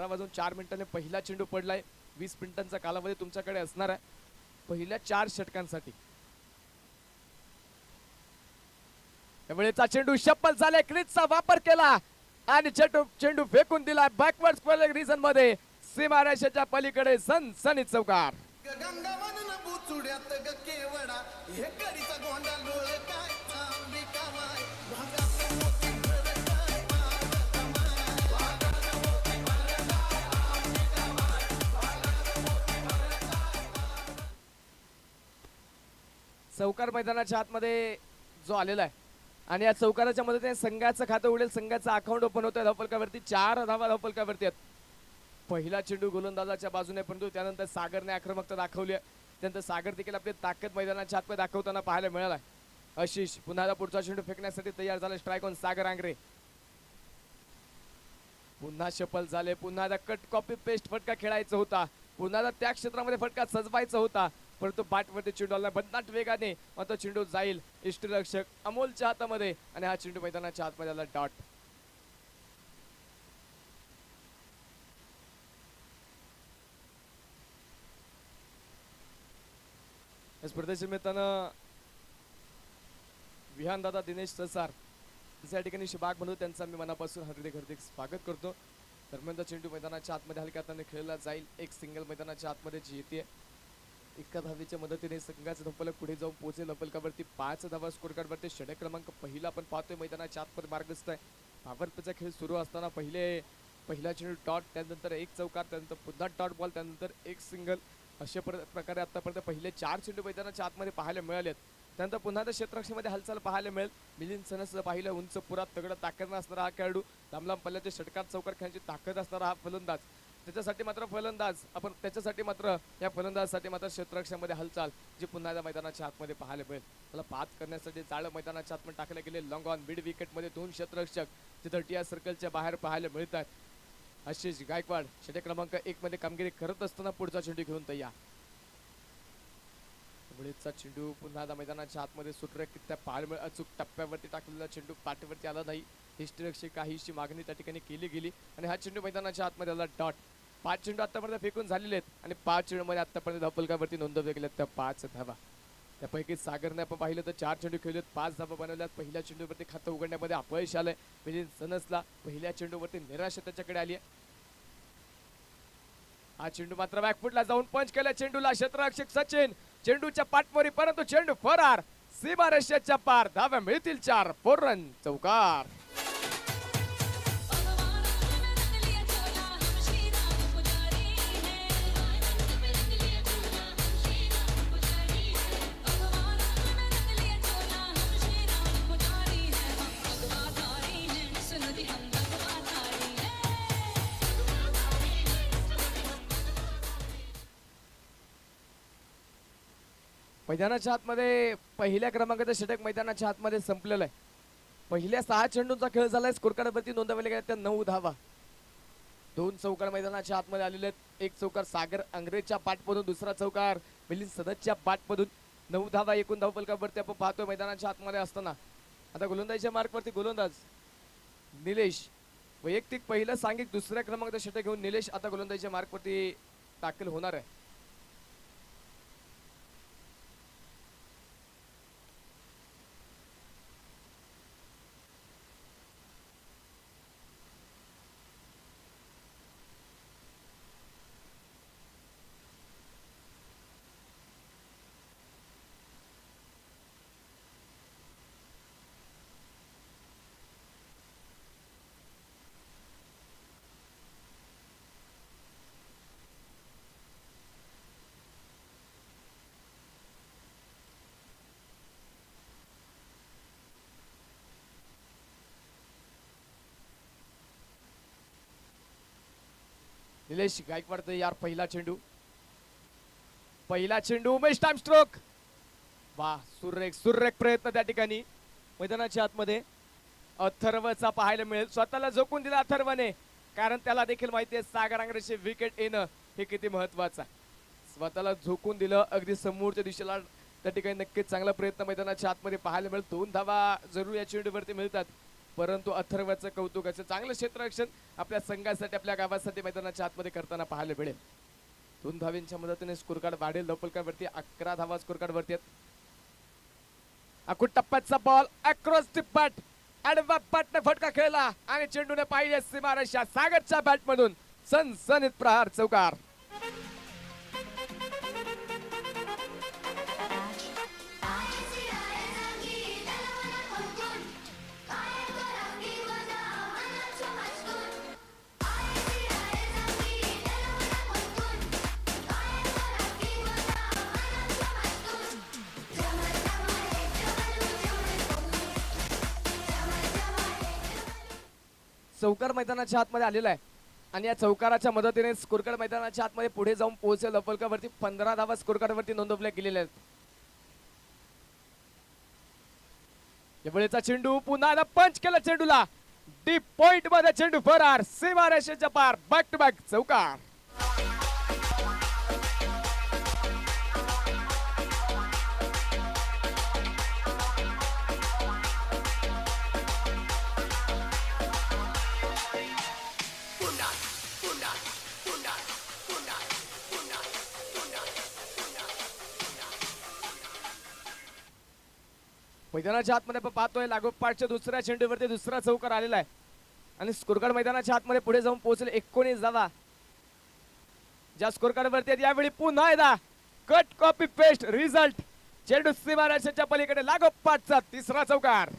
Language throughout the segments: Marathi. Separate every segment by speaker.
Speaker 1: बारा वाजून चार मिनिटाने पहिला चेंडू पडलाय. वीस मिनिटांचा कालावधी तुमच्याकडे असणार आहे. पहिल्या चार षटकांसाठी. त्यावेळेचा चेंडू शप्पल झाले क्रिजचा वापर केला. आणि चेंडू चेंडू फेकून दिला बॅकवर्ड रिझनमध्ये सीमारेषेच्या पलीकडे सनसनीत चौकार चौकार मैदानाच्या आतमध्ये जो आलेला आहे. आणि या चौकाराच्या मदतीने संघाचं खातं उडेल संघाचं अकाउंट ओपन होतं धावपलकावरती चार धावा धावपलकावरती आहेत. पहिला चेंडू गोलंदाजाच्या बाजूने परंतु त्यानंतर सागरने आक्रमकता दाखवली आहे. त्यानंतर सागर देखील आपली ताकद मैदानाच्या आतमध्ये दाखवताना पाहायला मिळाला आहे. आशिष पुन्हा पुढचा चेंडू फेकण्यासाठी तयार झाला स्ट्राईक ऑन सागर आंग्रे. पुन्हा शपल झाले. पुन्हा कट कॉपी पेस्ट फटका खेळायचा होता. पुन्हा त्या क्षेत्रामध्ये फटका सजवायचा होता. परंतु बॅटवरती चेंडू आला भन्नाट वेगाने मात्र चेंडू जाईल. इष्टरक्षक अमोलच्या हातामध्ये आणि हा चेंडू मैदानाच्या हातमध्ये आला डॉट. या स्पर्धेच्या निमित्तानं विहान दादा दिनेश ससार या ठिकाणी शुभाग म्हणून त्यांचा मी मनापासून हार्दिक हार्दिक स्वागत करतो. धर्मेंद्र चेंडू मैदानाच्या आतमध्ये हलक्या हाताने खेळला जाईल. एक सिंगल मैदानाच्या आतमध्ये जी येते एका धावेच्या मदतीने संघाचं धपलक पुढे जाऊन पोहोचेल. धपलकावरती पाच धावा स्कोर कार्डवरती षटक क्रमांक पहिला आपण पाहतोय मैदानाच्या आतमध्ये मार्गस्थ आहे. पावरपेचा खेळ सुरू असताना पहिले पहिला चेंडू डॉट त्यानंतर एक चौकार त्यानंतर पुन्हा डॉट बॉल त्यानंतर एक सिंगल. अशा पर- प्रकारे आतापर्यंत पहिले चार चेंडू मैदानाच्या आतमध्ये पाहायला मिळालेत. त्यानंतर पुन्हा त्या क्षेत्रक्षेमध्ये हालचाल पाहायला मिळेल. मिलिंद सनस पाहिलं उंच पुरात तगडं ताकद असणारा हा खेळाडू. लांब लांब पल्ल्याच्या षटकात चौकार खेळण्याची ताकद असणारा हा फलंदाज. त्याच्यासाठी मात्र फलंदाज आपण त्याच्यासाठी मात्र या फलंदाजसाठी मात्र क्षेत्ररक्षणामध्ये हालचाल जी पुन्हा एकदा मैदानाच्या आतमध्ये पाहायला मिळेल. त्याला पाच करण्यासाठी जाळं मैदानाच्या आतमध्ये टाकले गेले. लॉंग ऑन मिड विकेटमध्ये दोन क्षेत्ररक्षक तिथं टीआर सर्कलच्या बाहेर पाहायला मिळत आहेत. आशिष गायकवाड षटक क्रमांक एक मध्ये कामगिरी करत असताना पुढचा चेंडू घेऊन तयार. मुळीचा चेंडू पुन्हा एकदा मैदानाच्या आतमध्ये सुटरे कित्या पाहायला मिळेल. अचूक टप्प्यावरती टाकलेला चेंडू पाठीवरती आला नाही. हिस्ट्रीरक्षक काहीशी मागणी त्या ठिकाणी केली गेली. आणि हा चेंडू मैदानाच्या आतमध्ये आला डॉट. पाच चेंडू आतापर्यंत फेकून झालेले आहेत. आणि पाच चेंडूमध्ये आतापर्यंत धापलकावरती नोंदवले गेलेत त्या पाच धावा. त्यापैकी सागरने आपण पाहिलं तर चार चेंडू खेळलेत. पाच धाबा बनवल्यात. पहिल्या चेंडूवरती खातं उघडण्यामध्ये अपयश आलंय. म्हणजे सनसला पहिल्या चेंडूवरती निराशा त्याच्याकडे आली आहे. हा चेंडू मात्र बॅकफुटला जाऊन पंच केला चेंडूला क्षेत्ररक्षक सचिन. चेंडूच्या पाठमोरी परंतु चेंडू फरार. सीमा रशियाच्या पार. धाव्या मिळतील चार. Four run. चौकार. मैदानाच्या आतमध्ये पहिल्या क्रमांकाचं षटक मैदानाच्या आतमध्ये संपलेलं आहे. पहिल्या सहा चेंडूंचा खेळ झालाय. स्कोरकार्डवरती नोंदवले गेल्या त्या नऊ धावा. दोन चौकार मैदानाच्या आतमध्ये आलेले आहेत. एक चौकार सागर अंग्रेजच्या पाठमधून दुसरा चौकार मिलिंद सदतच्या पाठमधून. नऊ धावा एकूण धाव फलकावरती आपण पाहतोय मैदानाच्या आतमध्ये असताना. आता गोलंदाजीच्या मार्कवरती गोलंदाज निलेश. वैयक्तिक पहिलं सांगित दुसऱ्या क्रमांकाचं षटक घेऊन निलेश आता गोलंदाजीच्या मार्कवरती दाखल होणार आहे. निलेश गायकवाड यार पहिला चेंडू. पहिला चेंडू उमेश टाइम स्ट्रोक वा सुरेख सुरेख प्रयत्न त्या ठिकाणी मैदानाच्या आतमध्ये. अथर्वचा पाहायला मिळेल. स्वतःला झोकून दिला अथर्वने. कारण त्याला देखील माहिती आहे सागर आंगरेचे विकेट येणं हे किती महत्वाचं आहे. स्वतःला झोकून दिलं अगदी समोरच्या दिशेला त्या ठिकाणी नक्कीच चांगला प्रयत्न मैदानाच्या आतमध्ये पाहायला मिळेल. दोन धावा जरूर या चेंडूवरती मिळतात. परंतु अथर्वाचं कौतुक चांगलं क्षेत्ररक्षण आपल्या संघासाठी आपल्या गावासाठी मैदानाच्या आतमध्ये करताना पाहायला मिळेल. दोन धावींच्या मदतीने स्कोरकार्ड वाढेल. धपलकावरती अकरा धावा स्कोरकार्ड वरती आहेत. अकुट टप्प्याचा बॉल अक्रॉस टिप्पट बॅट अडवा फटका खेळला आणि चेंडूने पाहिजे सीमारेषा सागरच्या बॅट मधून. सनसनीत प्रहार चौकार. चौकार मैदानाच्या आतमध्ये आलेला आहे. आणि या चौकाराच्या मदतीने स्कोरकार्ड मैदानाच्या आतमध्ये पुढे जाऊन पोहोचेल लपलकावरती पंधरा धावा स्कोरकार्डवरती नोंदवल्या गेलेल्या आहेत. या वेळेचा चेंडू पुन्हा पंच केला चेंडूला. डीप पॉइंटमध्ये चेंडू फरार. सीमा रेषेच्या पार. बॅक टू बॅक चौकार. मैदानाच्या आतमध्ये आपण पाहतोय लागोपाठच्या दुसऱ्या चेंडूवरती दुसरा चौकार आलेला आहे. आणि स्कोरकार्ड मैदानाच्या आतमध्ये पुढे जाऊन पोहोचले एकोणीस धावा ज्या स्कोरकार्ड वरती आहेत यावेळी पुन्हा एकदा कट कॉपी पेस्ट रिझल्ट चेंडू सिमाराच्या पलीकडे लागोपाठचा तिसरा चौकार.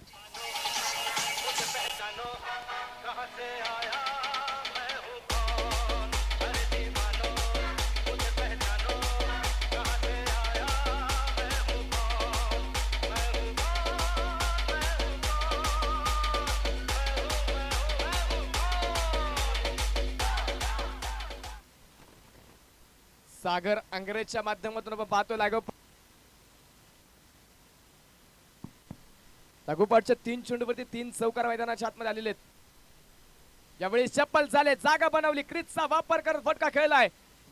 Speaker 1: सागर अंग्रेजच्या माध्यमातून आपण पाहतो लागो लागोपाठच्या तीन चेंडूवरती तीन चौकार मैदानाच्या आतमध्ये आलेले आहेत. यावेळी चप्पल झाले जागा बनवली क्रिजचा वापर करत फटका खेळलाय.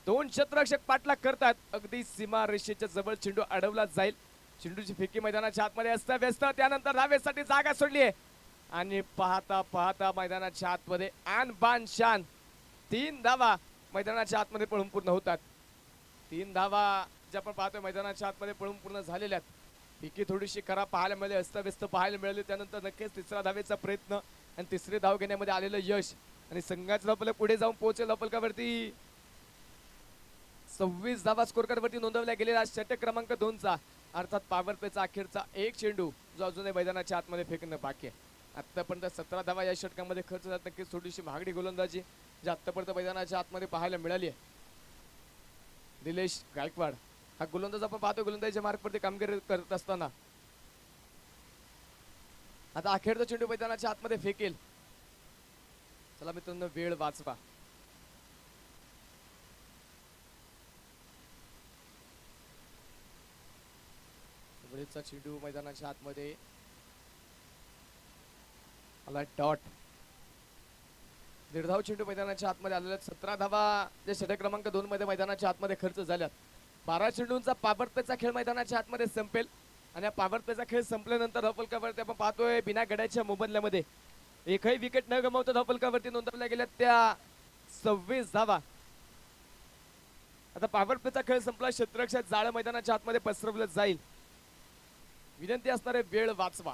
Speaker 1: दोन क्षेत्ररक्षक पाठलाग करतात. अगदी सीमा रेषेच्या जवळ चेंडू अडवला जाईल. चेंडूची फेकी मैदानाच्या आतमध्ये असतं व्यस्त त्यानंतर धावेसाठी जागा सोडली आहे. आणि पाहता पाहता मैदानाच्या आतमध्ये आन बान शान तीन धावा मैदानाच्या आतमध्ये पळून पूर्ण होतात. तीन धावा ज्या आपण पाहतोय मैदानाच्या आतमध्ये पळून पूर्ण झालेल्या आहेत. पिकी थोडीशी खराब पाहायला मिळाली अस्तव्यस्त पाहायला मिळाली. त्यानंतर नक्कीच तिसरा धावेचा प्रयत्न आणि तिसरे धाव घेण्यामध्ये आलेलं यश. आणि संघाचं आपलं पुढे जाऊन पोहोचेल अपलकावरती सव्वीस धावा स्कोर वरती नोंदवल्या गेलेला षटक क्रमांक दोनचा. अर्थात पॉवर प्लेचा अखेरचा एक चेंडू जो अजूनही मैदानाच्या आतमध्ये फेकणं बाकी आहे. आतापर्यंत सतरा धावा या षटकामध्ये खर्च नक्कीच थोडीशी महागडी गोलंदाजी जी आतापर्यंत मैदानाच्या आतमध्ये पाहायला मिळाली आहे. निलेश गायकवाड. हा गोलंदाज आपण पाहतो गोलंदाजीच्या मार्गवरती कामगिरी करत असताना. आता अखेरचा चेंडू मैदानाच्या आतमध्ये फेकेल. चला मित्रांनो वेळ वाचवा. वेळेचा चेंडू मैदानाच्या आतमध्ये. आला डॉट. निर्धाव चेंडू मैदानाच्या आतमध्ये आलेल्या सतरा धावा जे षटक क्रमांक दोन मध्ये मैदानाच्या आतमध्ये खर्च झाल्यात. बारा चेंडूंचा पावरपेचा खेळ मैदानाच्या आतमध्ये संपेल. आणि या पावरपेचा खेळ संपल्यानंतर धपलकावरती आपण पाहतोय बिना गड्याच्या मोबदल्यामध्ये एकही विकेट न गमावता धपलकावरती नोंदवल्या गेल्या त्या सव्वीस धावा. आता पावरपेचा खेळ संपला. क्षेत्ररक्षक जाळं मैदानाच्या आतमध्ये पसरवलं जाईल. विनंती असणारे वेळ वाचवा.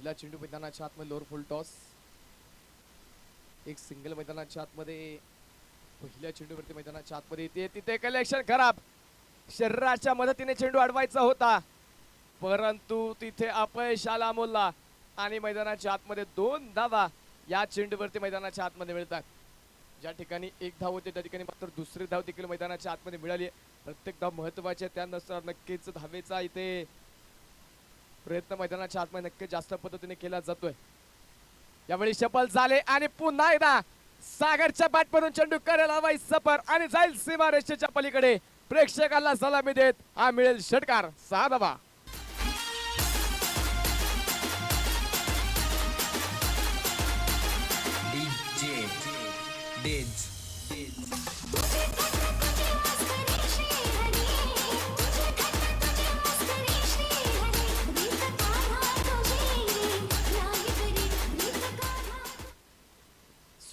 Speaker 1: पहिला चेंडू मैदानाच्या आतमध्ये लोअर फुल टॉस एक सिंगल मैदानाच्या आतमध्ये पहिल्या चेंडूवरती मैदानाच्या आतमध्ये येते. तिथे कलेक्शन खराब. शरीराच्या मदतीने चेंडू अडवायचा होता. परंतु तिथे अपयश आला मोल्ला आणि मैदानाच्या आतमध्ये दोन धावा या चेंडूवरती मैदानाच्या आतमध्ये मिळतात. ज्या ठिकाणी एक धाव होते त्या ठिकाणी मात्र दुसरी धाव देखील मैदानाच्या आतमध्ये मिळाली प्रत्येक धाव महत्वाची आहे त्यानुसार नक्कीच धावेचा इथे प्रयत्न मैदानाच्या आतमध्ये नक्की जास्त पद्धतीने केला जातोय. यावेळी शपल झाले आणि पुन्हा एकदा सागरच्या बॅटमधून चेंडू करेल हवाई सफर आणि जाईल सीमा रेषेच्या पलीकडे. प्रेक्षकाला सलामी देत हा मिळेल षटकार. सहा धावा.
Speaker 2: Dids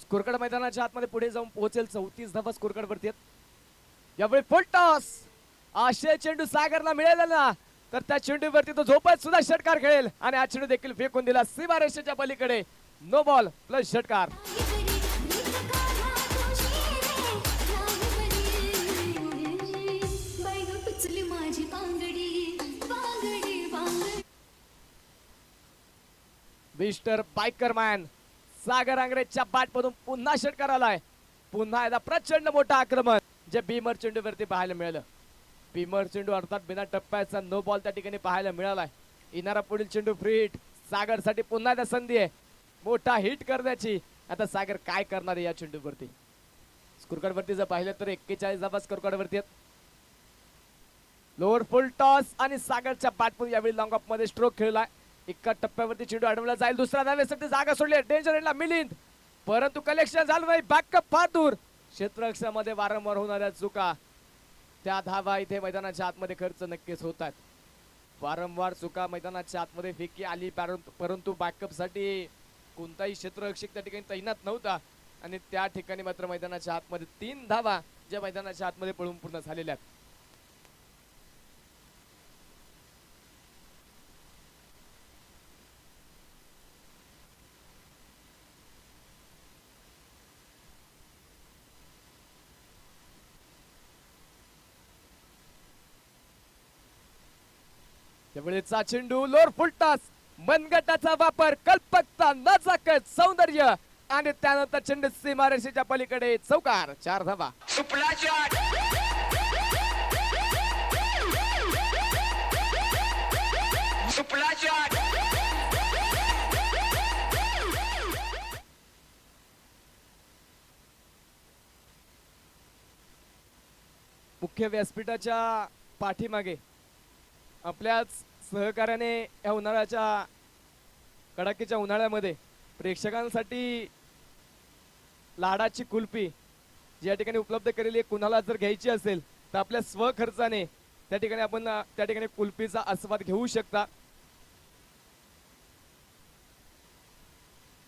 Speaker 1: स्कोरकड मैदानाच्या आतमध्ये पुढे जाऊन पोहोचेल. चौतीस धावा स्कोरकड वरती यावेळी फुल टॉस आशय चेंडू सागरला मिळेल ना? तर त्या चेंडूवरती तो झोपत सुद्धा षटकार खेळेल. आणि हा चेंडू देखील फेकून दिला सीमा रेषेच्या पलीकडे. नो बॉल प्लस षटकार. मिस्टर बायकर मॅन सागर अंग्रेजच्या बॅटमधून पुन्हा षटकार आलाय. पुन्हा एकदा प्रचंड मोठं आक्रमण जे भीमर चेंडूवरती पाहायला मिळालं. भीमर चेंडू अर्थात बिना टप्प्याचा नो बॉल त्या ठिकाणी पाहायला मिळालाय. येणारा पुढील चेंडू फ्री हिट सागरसाठी पुन्हा एकदा संधी आहे. मोठा हिट करण्याची. आता सागर काय करणार आहे या चेंडूवरती? स्कोरकार्ड जर पाहिलं तर एक्केचाळीस धाबा स्कोरकार्ड वरती आहेत. लोअर फुल टॉस आणि सागरच्या बॅटमधून यावेळी लॉंग ऑफमध्ये स्ट्रोक खेळलाय. एका टप्प्यावरती चेंडू अडवला जाईल दुसऱ्या धावेसाठी जागा सोडली डेंजर एंडला मिलिंद. परंतु कलेक्शन झालं नाही बॅकअप फार दूर. क्षेत्ररक्षणामध्ये वारंवार होणाऱ्या चुका. त्या धावा इथे मैदानाच्या आतमध्ये खर्च नक्कीच होतात. वारंवार चुका मैदानाच्या आतमध्ये फेकी आली परंतु परंतु कोणताही क्षेत्ररक्षक त्या ठिकाणी तैनात नव्हता. आणि त्या ठिकाणी मात्र मैदानाच्या आतमध्ये तीन धावा ज्या मैदानाच्या आतमध्ये पळून पूर्ण झालेल्या आहेत. त्यावेळेचा चेंडू लोर फुलटास मनगटाचा वापर कल्पकता नजाकत सौंदर्य आणि त्यानंतर चेंडू सीमारेषेच्या पलीकडे चौकार चार धावा.
Speaker 2: सुपला
Speaker 1: मुख्य व्यासपीठाच्या पाठीमागे आपल्याच सहकार्याने या उन्हाळ्याच्या कडाकीच्या उन्हाळ्यामध्ये प्रेक्षकांसाठी लाडाची कुल्फी जी या ठिकाणी उपलब्ध केलेली आहे. कुणाला जर घ्यायची असेल तर आपल्या स्वखर्चाने त्या ठिकाणी आपण त्या ठिकाणी कुल्फीचा आस्वाद घेऊ शकता.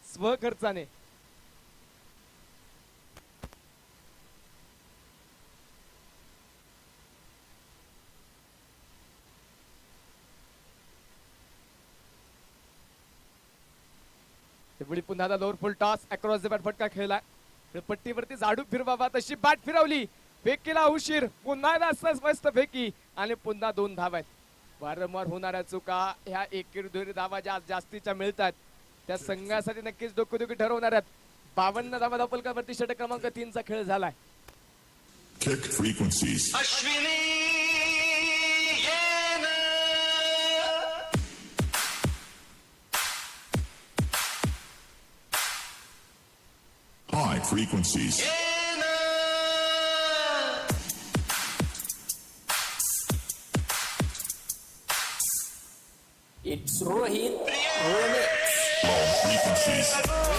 Speaker 1: स्वखर्चाने. त्यावेळी पुन्हा lower full toss across the bat फटका खेळला. पट्टीवरती झाडू फिरवावा तशी बॅट फिरवली. फेकीला उशीर पुन्हा मस्त फेकी. आणि पुन्हा दोन धाव आहेत. वारंवार होणाऱ्या चुका ह्या एकेरी दुहेरी धावा ज्या जास्तीच्या मिळतात त्या संघासाठी नक्कीच डोकेदुखी ठरवणार आहेत. बावन्न धावा धापलकावरती षटक क्रमांक तीनचा खेळ झालाय.
Speaker 3: frequencies.
Speaker 4: It's Rohit
Speaker 3: Remix. Frequencies.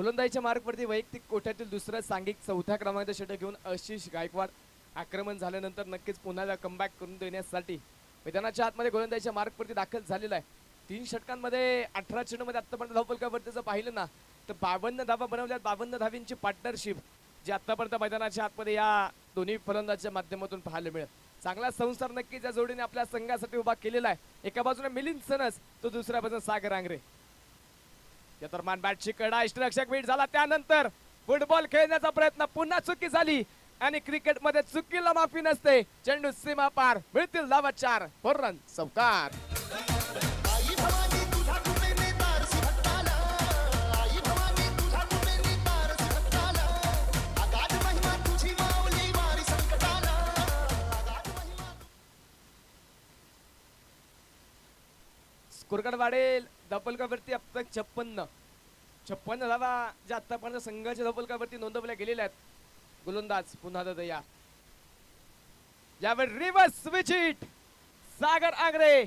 Speaker 1: गोलंदाजीच्या मार्गवरती वैयक्तिक कोठ्यातील दुसऱ्या सांघिक चौथ्या क्रमांकाचा षटक घेऊन आशिष गायकवाड आक्रमण झाल्यानंतर नक्कीच पुन्हा कमबॅक करून देण्यासाठी मैदानाच्या आतमध्ये गोलंदाजीच्या मार्गवरती दाखल झालेला आहे. तीन षटकांमध्ये अठरा चेंडूमध्ये आतापर्यंत धावपलकावरती जर पाहिलं ना तर बावन्न धावा बनवल्यात बावन्न धावींची पार्टनरशिप जी आतापर्यंत मैदानाच्या आतमध्ये या दोन्ही फलंदाजच्या माध्यमातून पाहायला मिळेल. चांगला संसार नक्कीच या जोडीने आपल्या संघासाठी उभा केलेला आहे. एका बाजूने मिलिंद सनस तो दुसऱ्या बाजूने सागर आंग्रे. या दरम्यान बॅटची कडा इष्टरक्षक बीट झाला. त्यानंतर फुटबॉल खेळण्याचा प्रयत्न पुन्हा चुकी झाली. आणि क्रिकेटमध्ये चुकीला माफी नसते. चेंडू सीमा पार. मिळतील धावा चार. Four run.
Speaker 5: सौकार
Speaker 1: स्कोरकार्ड वाढेल. धपलकावरती अब तक छप्पन्न. छप्पन्न धावा ज्या आतापर्यंत संघाच्या धपलकावरती नोंदवल्या गेलेल्या आहेत. गोलंदाज पुन्हा दया यावेळी रिव्हर्स स्विच सागर आंग्रे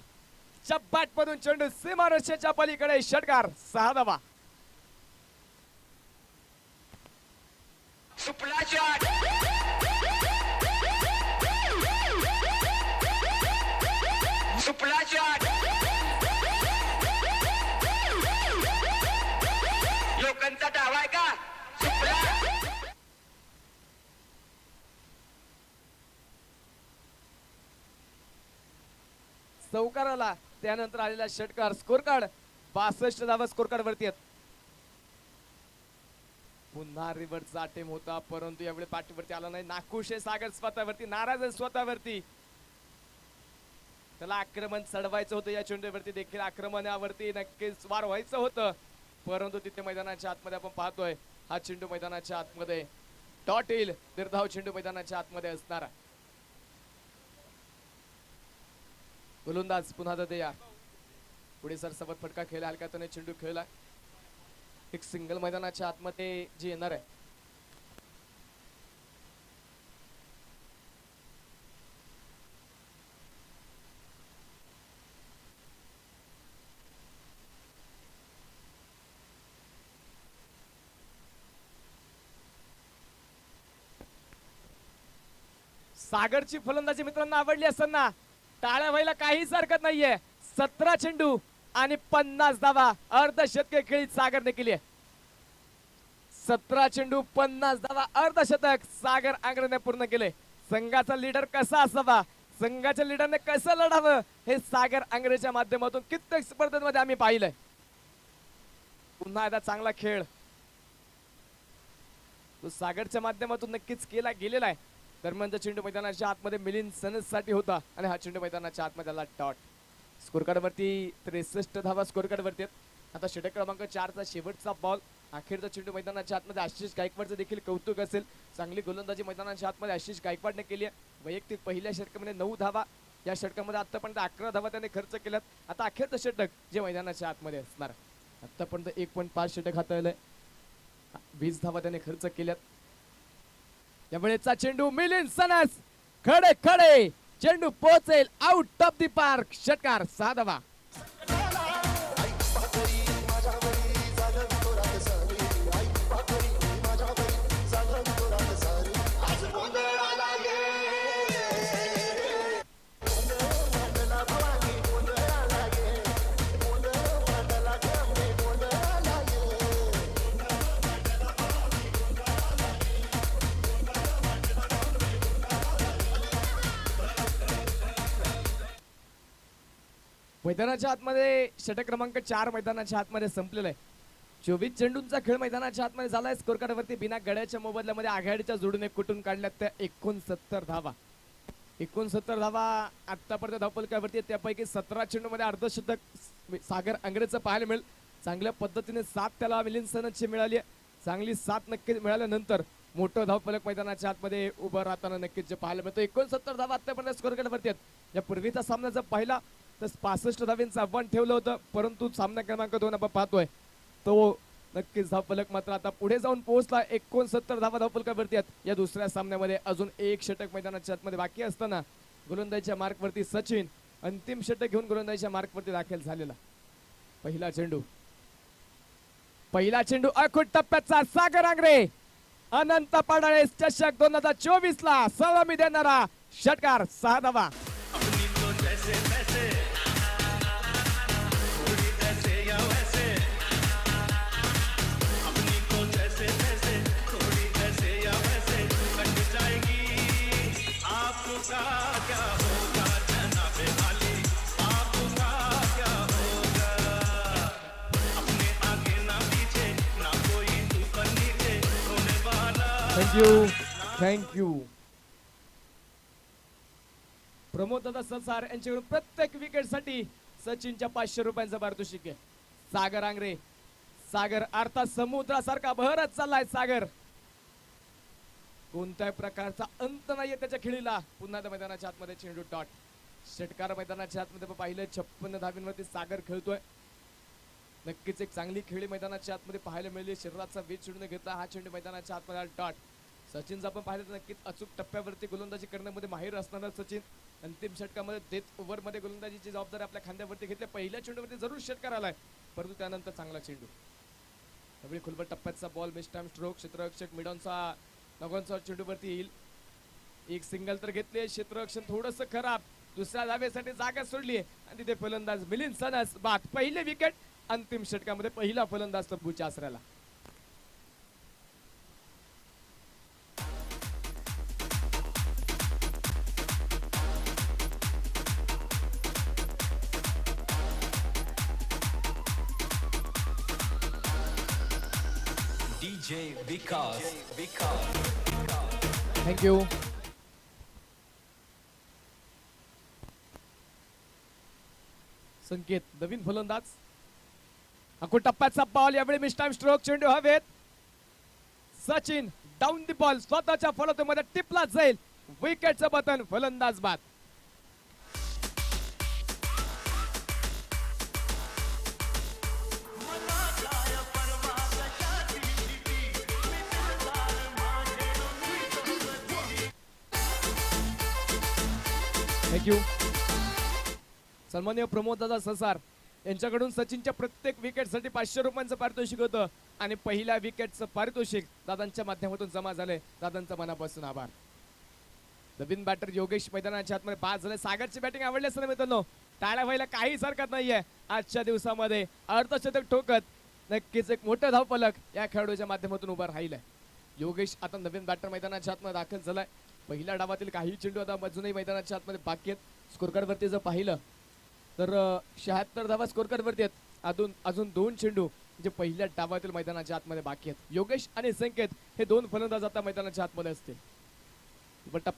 Speaker 1: चप्पाट मधून चेंडू सीमारक्षेच्या पलीकडे षटकार सहा धावा.
Speaker 2: सुपला शॉट
Speaker 1: चौकार आला त्यानंतर आलेला षटकार स्कोर कार्ड बासष्ट धावा स्कोर कार्ड वरती आहेत. पुन्हा रिव्हरचा अटेम होता परंतु यावेळी पाठीवरती आला नाही. नाखुश आहे सागर स्वतःवरती नाराज आहे स्वतःवरती. त्याला आक्रमण चढवायचं होतं या चेंडूवरती देखील आक्रमणावरती नक्कीच वार व्हायचं होतं. परंतु तिथे मैदानाच्या आतमध्ये आपण पाहतोय हा चेंडू मैदानाच्या आतमध्ये डॉट येईल. निर्धाव चेंडू मैदानाच्या आतमध्ये असणार. आहे गोलंदाज पुन्हा दया पुढे सर सबत फटका खेळला हलका त्याने चेंडू खेळला. एक सिंगल मैदानाच्या आतमध्ये जे येणार आहे. सागरची फलंदाजी मित्रांना आवडली असताना टाळ्या व्हायला काहीच हरकत नाहीये. सतरा चेंडू आणि पन्नास धावा. अर्धशतके खेळीत सागरने केली आहे. सतरा चेंडू पन्नास धावा अर्धशतक सागर आंग्रेने पूर्ण केले. संघाचा लीडर कसा असावा? संघाच्या लीडरने कसं लढावं? हे सागर आंग्रेच्या माध्यमातून कित्येक स्पर्धेमध्ये आम्ही पाहिलंय. पुन्हा एकदा चांगला खेळ. तो सागरच्या माध्यमातून नक्कीच केला गेलेला आहे. दरम्यानचा चेंडू मैदानाच्या आतमध्ये मिलिंद सनससाठी होता आणि हा चेंडू मैदानाच्या आतमध्ये आला डॉट. स्कोरकार्डवरती त्रेसष्ट धावा स्कोरकार्डवरती आहेत. आता षटक क्रमांक चारचा शेवटचा बॉल अखेरचा चेंडू मैदानाच्या आतमध्ये आशिष गायकवाडचं देखील कौतुक असेल. चांगली गोलंदाजी मैदानाच्या आतमध्ये आशिष गायकवाडने केली आहे. वैयक्तिक पहिल्या षटकामध्ये नऊ धावा. या षटकामध्ये आतापर्यंत अकरा धावा त्याने खर्च केल्यात. आता अखेरचं षटक जे मैदानाच्या आतमध्ये असणार. आतापर्यंत एक पॉईंट पाच षटक हाताळलंय. वीस धावा त्याने खर्च केल्यात. यावेळेचा चेंडू मिलिंद सनस. खडे खडे. चेंडू पोहोचेल आउट ऑफ दी पार्क षटकार साधवा. मैदानाच्या आतमध्ये षटक क्रमांक चार मैदानाच्या आतमध्ये संपलेला आहे. चोवीस चेंडूंचा खेळ मैदानाच्या आतमध्ये झालाय. स्कोर कार्डवरती बिना गड्याच्या मोबदल्यामध्ये आघाडीच्या जोडीने कुठून काढल्यात त्या एकोणसत्तर धावा. एकोणसत्तर धावा आतापर्यंत धावपलकावरती त्यापैकी सतरा चेंडूमध्ये अर्धशतक सागर अंग्रेजचं पाहायला मिळेल. चांगल्या पद्धतीने सात त्याला मिलिंद मिळाली आहे. चांगली सात नक्कीच मिळाल्यानंतर मोठं धावपलक मैदानाच्या आतमध्ये उभं राहताना नक्कीच जे पाहायला मिळतं. एकोणसत्तर धावा आतापर्यंत स्कोर कार्डवरती आहेत. या पूर्वीचा सामना जर पाहिला तर पासष्ट धाव्यांचं आव्हान ठेवलं होतं परंतु सामना क्रमांक दोन आपण पाहतोय. तो नक्कीच धावफलक मात्र आता पुढे जाऊन पोहोचला. एकोणसत्तर धावा धावफलकावरती आहेत. या दुसऱ्या सामन्यामध्ये अजून एक षटक मैदानाच्या आतमध्ये बाकी असताना गोलंदाजीच्या मार्कवरती सचिन अंतिम षटक घेऊन गोलंदाजीच्या मार्कवरती दाखल झालेला. पहिला चेंडू. पहिला चेंडू अखुट टप्प्याचा सागर आंग्रे. अनंत पाडाळे चषक दोन हजार चोवीस ला सलामी देणारा षटकार सहा धावा. थँक्यू थँक्यू प्रमोद दादा संसार यांच्याकडून प्रत्येक विकेटसाठी सचिनच्या पाचशे रुपयांचं पारितोषिक आहे सागर आंग्रे सागर अर्थात समुद्रासारखा बहरच चाललाय सागर. कोणत्याही प्रकारचा अंत नाहीये त्याच्या खेळीला. पुन्हा त्या मैदानाच्या आतमध्ये चेंडू डॉट. षटकार मैदानाच्या आतमध्ये पाहिलं छप्पन्न धावींवरती सागर खेळतोय. नक्कीच एक चांगली खेळी मैदानाच्या आतमध्ये पाहायला मिळाली. शरीराचा वेध चिडून घेतला. हा चेंडू मैदानाच्या आतमध्ये डॉट. सचिनचा आपण पाहिलं नक्कीच अचूक टप्प्यावरती गोलंदाजी करण्यामध्ये माहीर असणारा सचिन. अंतिम षटकामध्ये डेथ ओव्हरमध्ये गोलंदाजीची जबाबदारी आपल्या खांद्यावरती घेतली. पहिल्या चेंडूवरती जरूर षटकार आलाय. परंतु त्यानंतर चांगला चेंडू. त्यावेळी खुलबट टप्प्याचा बॉल मिस्टाम स्ट्रोक क्षेत्ररक्षक मिडॉनचा नगोनचा चेंडूवरती येईल. एक सिंगल तर घेतले क्षेत्ररक्षण थोडस खराब. दुसऱ्या धावेसाठी जागा सोडली आणि तिथे फलंदाज मिलिंद सनस बाद पहिले विकेट अंतिम षटकामध्ये पहिला फलंदाज तब्बूच्या आसऱ्याला
Speaker 6: DJ Vikas. Thank
Speaker 1: you. संकेत नवीन फलंदाज. अको टप्प्याचा बॉल यावेळी मिस्टाम स्ट्रोक चेंडू हवेत. सचिन डाऊन दी बॉल स्वतःच्या फलतोमध्ये टिपला जाईल. विकेटचं बटन फलंदाज बाद. थँक्यू सन्मान्य प्रमोद दादा ससार यांच्याकडून सचिनच्या प्रत्येक विकेटसाठी पाचशे रुपयांचं पारितोषिक होतं आणि पहिल्या विकेटचं पारितोषिक दादांच्या माध्यमातून जमा झालंय. दादांचा मनापासून आभार. नवीन बॅटर योगेश मैदानाच्या हातमध्ये बाद झाले सागरची बॅटिंग आवडली असं मित्रांनो? टाळ्या व्हायला काहीच हरकत नाहीये. आजच्या दिवसामध्ये अर्धशतक ठोकत नक्कीच एक मोठं धावपलक या खेळाडूच्या माध्यमातून उभा राहिलंय. योगेश आता नवीन बॅटर मैदानाच्या आतमध्ये दाखल झालाय. पहिल्या डावातील काही चेंडू आता अजूनही मैदानाच्या आतमध्ये बाकी आहेत. स्कोरकार्ड वरती जर पाहिलं तर शहात्तर धावा स्कोरकार्ड वरती आहेत. अजून अजून दोन चेंडू जे पहिल्या डावातील मैदानाच्या आतमध्ये बाकी आहेत. योगेश आणि संकेत हे दोन फलंदाज आता मैदानाच्या आतमध्ये असतील. टप्प्यात